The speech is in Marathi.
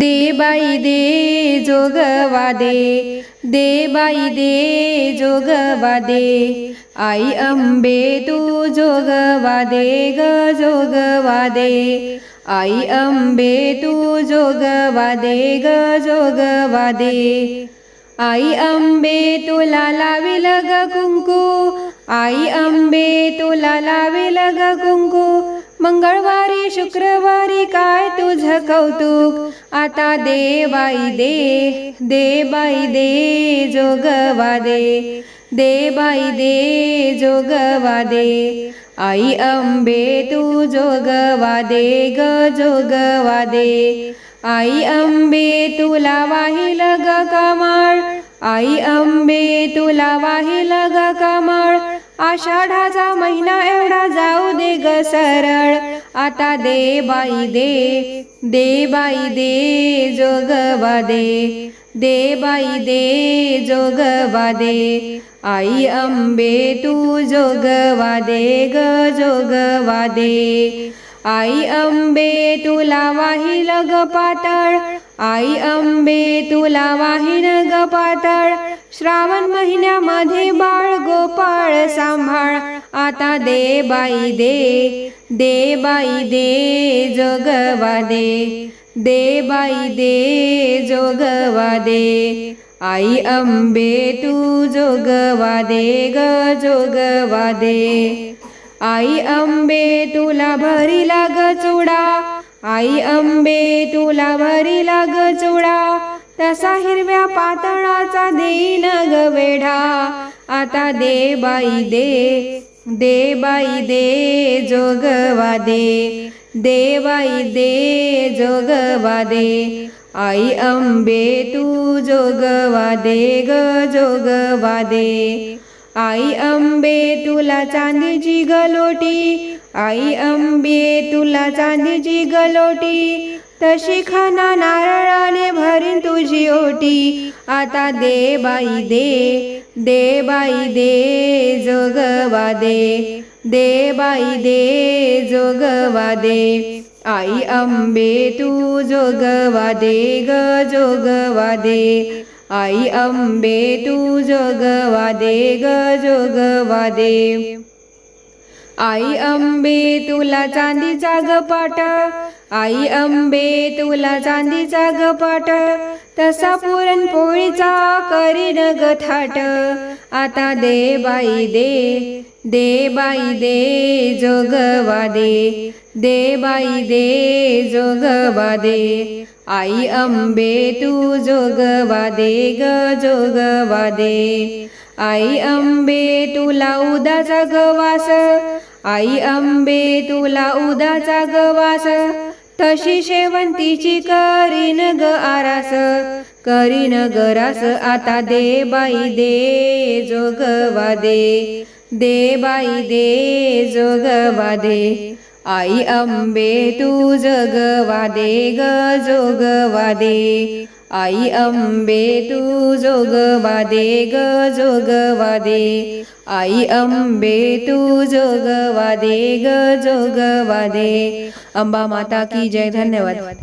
दे बाई दे जोगवा दे दे बाई दे जोगवा दे आई अंबे तू जोगवा दे ग जोगवा दे आई अंबे तू जोगवा दे ग जोगवा दे आई अंबे तुला लावेल ग कुंकू आई अंबे तुला लाविल ग कुंकू मंगळवार शुक्रवारी काय तुझं कौतुक? आता दे बाई दे दे बाई दे जोगवा दे. दे बाई दे जोगवा दे. आई अंबे तू जोगवा दे ग जोगवा दे. आई अंबे तुला वाहिल ग कमळ. आई अंबे तुला वाहिल ग कमळ. आषाढाचा महिना एवढा जाऊ दे ग सरळ. आता दे बाई दे दे बाई दे जोगवा दे दे बाई दे जोगवा दे. आई अंबे तू जोगवा दे ग जोगवा दे. आई अंबे तुला वाहिल ग पातळ. आई अंबे तुला वाहिन ग पातळ. श्रावण महिन्यामध्ये बाळ गोपाळ सांभाळ. आता दे बाई दे दे बाई दे जोगवा दे. दे बाई दे जोगवा दे. आई अंबे तू जोगवा दे ग जोगवा दे. आई अंबे तुला भरी लाग चुडा. आई अंबे तुला भरी लाग चुडा. तसा हिरव्या पातळाचा देईन ग वेढा. आता दे बाई दे दे बाई दे जोगवा दे. दे बाई दे जोगवा दे. आई अंबे तू जोगवा दे ग जोगवा दे. आई अंबे तुला चांदीची गलोटी. आई अंबे तुला चांदीची गलोटी. तशी खाना नारळाने भरीन तुझी ओटी. आता दे बाई दे. दे बाई दे जोगवा दे. दे बाई दे जोगवा दे. आई अंबे तू जोगवा दे ग जोगवा दे. आई अंबे तू जोगवा दे ग जोगवा दे. आई अंबे तुला चांदीचा गपाट आई अंबे तुला चांदीचा गपाट तसा पुरणपोळीचा करीन ग थाट. आता दे बाई दे दे बाई दे जोगवा दे दे बाई दे जोगवा दे आई अंबे तू जोगवा दे ग जोगवा दे आई अंबे तुला उदाचा गवास आई अंबे तुला उदाचा गवास तशी शेवंतीची करीन ग आरास करीन गरास आता दे बाई दे जोगवा दे दे बाई दे जोगवा दे आई अंबे तू जगवा दे ग जोगवा दे आई अंबे तू जोगवा दे ग जोगवा दे आई अंबे तू जोगवा दे ग जोगवा दे अंबा माता की जय. धन्यवाद.